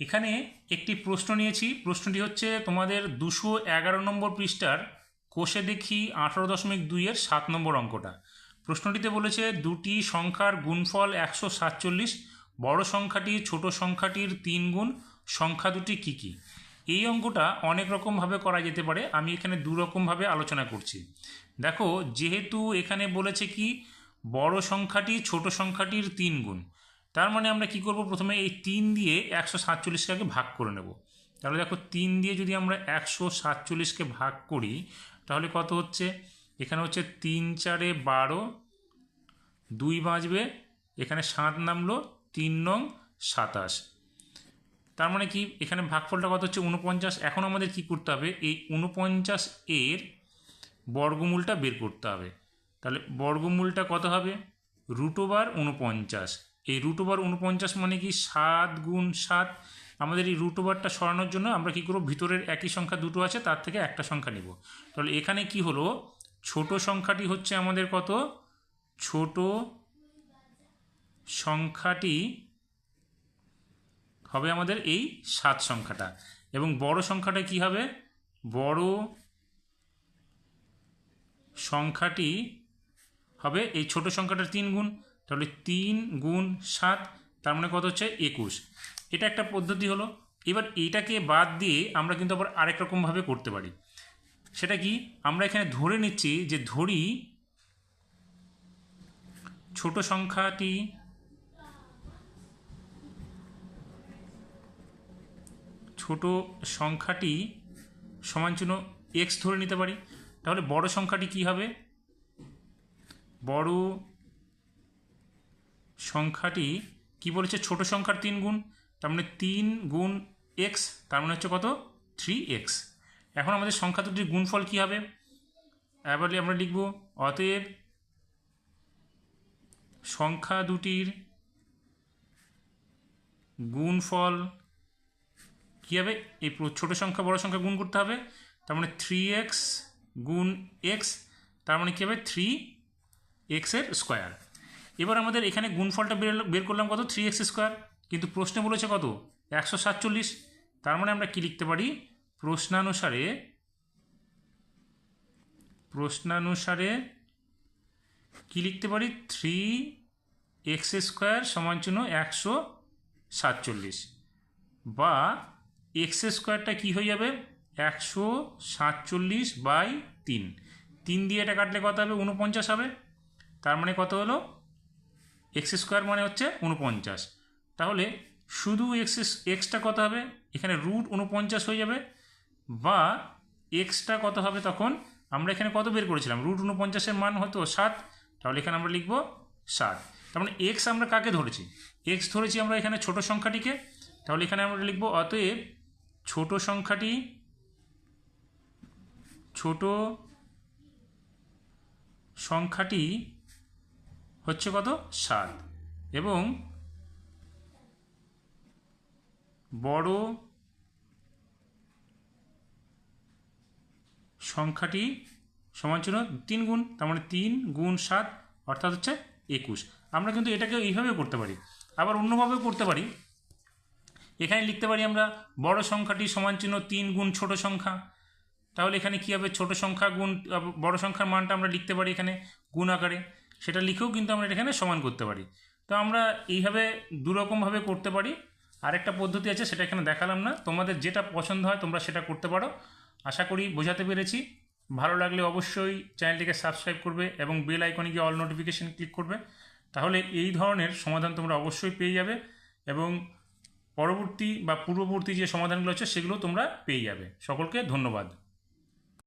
এখানে একটি প্রশ্ন নিয়েছি। প্রশ্নটি হচ্ছে, তোমাদের দুশো এগারো নম্বর পৃষ্ঠার কোষে দেখি আঠারো দশমিক দুইয়ের সাত নম্বর অঙ্কটা। প্রশ্নটিতে বলেছে, দুটি সংখ্যার গুণফল একশো সাতচল্লিশ, বড় সংখ্যাটি ছোট সংখ্যাটির তিন গুণ, সংখ্যা দুটি কী কী? এই অঙ্কটা অনেক রকমভাবে করা যেতে পারে। আমি এখানে দু রকমভাবে আলোচনা করছি। দেখো, যেহেতু এখানে বলেছে কি, বড় সংখ্যাটি ছোট সংখ্যাটির তিন গুণ তার মানে আমরা কি করব? প্রথমে এই তিন দিয়ে একশো সাতচল্লিশকে আগে ভাগ করে নেব। তাহলে দেখো, তিন দিয়ে যদি আমরা একশো সাতচল্লিশকে ভাগ করি, তাহলে কত হচ্ছে? এখানে হচ্ছে তিন চারে বারো, দুই বাঁচবে, এখানে সাত নামলো, তিন নং সাতাশ। তার মানে কি? এখানে ভাগফলটা কত হচ্ছে? উনপঞ্চাশ এখন আমাদের কি করতে হবে? এই উনপঞ্চাশ এর বর্গমূলটা বের করতে হবে। তাহলে বর্গমূলটা কত হবে? রুট ওভার উনপঞ্চাশ এই রুট ওভার উনপঞ্চাশ মানে কি সাত গুণ সাত? আমাদের এই রুট ওভারটা সরানোর জন্য আমরা কী করব? ভিতরের একই সংখ্যা দুটো আছে, তার থেকে একটা সংখ্যা নিব। তাহলে এখানে কি হলো? ছোট সংখ্যাটি হচ্ছে আমাদের কত? ছোট সংখ্যাটি হবে আমাদের এই সাত সংখ্যাটা। এবং বড় সংখ্যাটা কি হবে? বড় সংখ্যাটি হবে এই ছোট সংখ্যাটার তিন গুণ। তাহলে তিন গুণ সাত, তার মানে কত হচ্ছে? একুশ। এটা একটা পদ্ধতি হলো। এবার এইটাকে বাদ দিয়ে আমরা কিন্তু আবার আরেক রকমভাবে করতে পারি। সেটা কি? আমরা এখানে ধরে নিচ্ছি যে ধরি ছোট সংখ্যাটি ছোট সংখ্যাটি সমান চিহ্ন এক্স ধরে নিতে পারি। তাহলে বড় সংখ্যাটি কি হবে? বড় সংখ্যাটি কি বলেছে? ছোট সংখ্যার তিন গুণ, তার মানে তিন গুণ এক্স তার মানে হচ্ছে কত? থ্রি এক্স এখন আমাদের সংখ্যা দুটির গুণফল কী হবে? এবার আমরা লিখব, অতএব সংখ্যা দুটির গুণফল কী হবে? এই ছোট সংখ্যা, বড় সংখ্যা গুণ করতে হবে। তার মানে থ্রি এক্স গুণ এক্স তার মানে কী হবে? থ্রি এক্সের স্কোয়ার এবার আমাদের এখানে গুণফলটা বের বের করলাম কত? থ্রি এক্স স্কোয়ার কিন্তু প্রশ্নে বলেছে কত? একশো সাতচল্লিশ। তার মানে আমরা কি লিখতে পারি? প্রশ্নানুসারে প্রশ্নানুসারে কি লিখতে পারি? থ্রি এক্স স্কোয়ার সমান চিহ্ন একশো সাতচল্লিশ। বা এক্স স্কোয়ারটা কী হয়ে যাবে? একশো সাতচল্লিশ বাই তিন। তিন দিয়ে এটা কাটলে কত হবে? উনপঞ্চাশ হবে। তার মানে কত হলো? এক্স স্কোয়ার মানে হচ্ছে উনপঞ্চাশ তাহলে শুধু এক্স এক্সটা কত হবে? এখানে রুট উনপঞ্চাশ হয়ে যাবে। বা এক্সটা কত হবে তখন? আমরা এখানে কত বের করেছিলাম? রুট উনপঞ্চাশের মান হতো সাত। তাহলে এখানে আমরা লিখব সাত। তার মানে এক্স আমরা কাকে ধরেছি? এক্স ধরেছি আমরা এখানে ছোট সংখ্যাটিকে। তাহলে এখানে আমরা লিখব অতএব ছোট সংখ্যাটি ছোট সংখ্যাটি হচ্ছে কত? সাত। এবং বড় সংখ্যাটি সমান ছিল তিন গুণ, তার মানে তিন গুণ সাত, অর্থাৎ হচ্ছে একুশ। আমরা কিন্তু এটাকে এইভাবে করতে পারি। আবার অন্যভাবেও করতে পারি। এখানে লিখতে পারি আমরা বড় সংখ্যাটি সমান চিহ্ন তিন গুণ ছোট সংখ্যা। তাহলে এখানে কী হবে? ছোট সংখ্যা গুণ, বড় সংখ্যার মানটা আমরা লিখতে পারি এখানে গুণ আকারে। সেটা লিখেও কিন্তু আমরা এখানে সমান করতে পারি। তো আমরা এইভাবে দুরকমভাবে করতে পারি। আরেকটা পদ্ধতি আছে, সেটা এখানে দেখালাম না। তোমাদের যেটা পছন্দ হয় তোমরা সেটা করতে পারো। আশা করি বোঝাতে পেরেছি। ভালো লাগলে অবশ্যই চ্যানেলটিকে সাবস্ক্রাইব করবে এবং বেল আইকনে গিয়ে অল নোটিফিকেশন ক্লিক করবে। তাহলে এই ধরনের সমাধান তোমরা অবশ্যই পেয়ে যাবে এবং পরবর্তী বা পূর্ববর্তী যে সমাধানগুলো আছে সেগুলো তোমরা পেয়ে যাবে। সকলকে ধন্যবাদ।